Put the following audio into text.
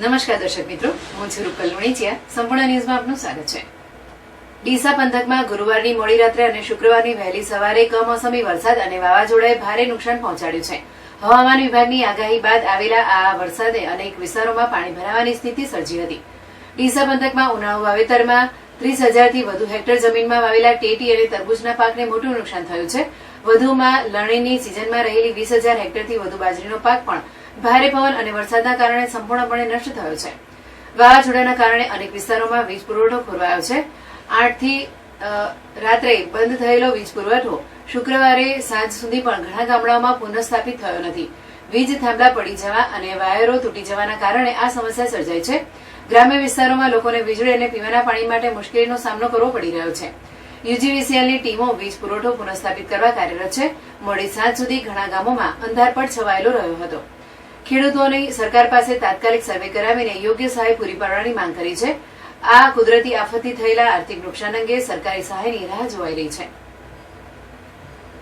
નમસ્કાર દર્શક મિત્રો, હું છું રૂપલ લુણીચિયા. સંપૂર્ણ ન્યૂઝમાં આપનું સ્વાગત છે. ડીસા પંથકમાં ગુરુવારની મોડી રાત્રે અને શુક્રવારની વહેલી સવારે કમોસમી વરસાદ અને વાવાઝોડાએ ભારે નુકસાન પહોંચાડ્યું છે. હવામાન વિભાગની આગાહી બાદ આવેલા આ વરસાદે અનેક વિસ્તારોમાં પાણી ભરાવાની સ્થિતિ સર્જી હતી. ડીસા પંથકમાં ઉનાળુ વાવેતરમાં ત્રીસ હજારથી વધુ હેક્ટર જમીનમાં વાવેલા ટેટી અને તરબૂચના પાકને મોટું નુકસાન થયું છે. વધુમાં લણણીની સિઝનમાં રહેલી વીસ હજાર હેક્ટરથી વધુ બાજરીનો પાક પણ ભારે પવન અને વરસાદના કારણે સંપૂર્ણપણે નષ્ટ થયો છે. વાવાઝોડાના કારણે અનેક વિસ્તારોમાં વીજ પુરવઠો ખોરવાયો છે. આઠથી રાત્રે બંધ થયેલો વીજ પુરવઠો શુક્રવારે સાંજ સુધી પણ ઘણા ગામડાઓમાં પુનઃસ્થાપિત થયો નથી. વીજ થાંભલા પડી જવા અને વાયરો તૂટી જવાના કારણે આ સમસ્યા સર્જાઈ છે. ગ્રામ્ય વિસ્તારોમાં લોકોને વીજળી અને પીવાના પાણી માટે મુશ્કેલીનો સામનો કરવો પડી રહ્યો છે. યુજીવીસીએલની ટીમો વીજ પુરવઠો પુનઃસ્થાપિત કરવા કાર્યરત છે. મોડી સાંજ સુધી ઘણા ગામોમાં અંધારપટ છવાયેલો રહ્યો હતો. ખેડૂતોની સરકાર પાસે તાત્કાલિક સર્વે કરાવીને યોગ્ય સહાય પૂરી પાડવાની માંગ કરી છે. આ કુદરતી આફતથી થયેલા આર્થિક નુકસાન અંગે સરકારી સહાયની રાહ જોવાઈ રહી છે.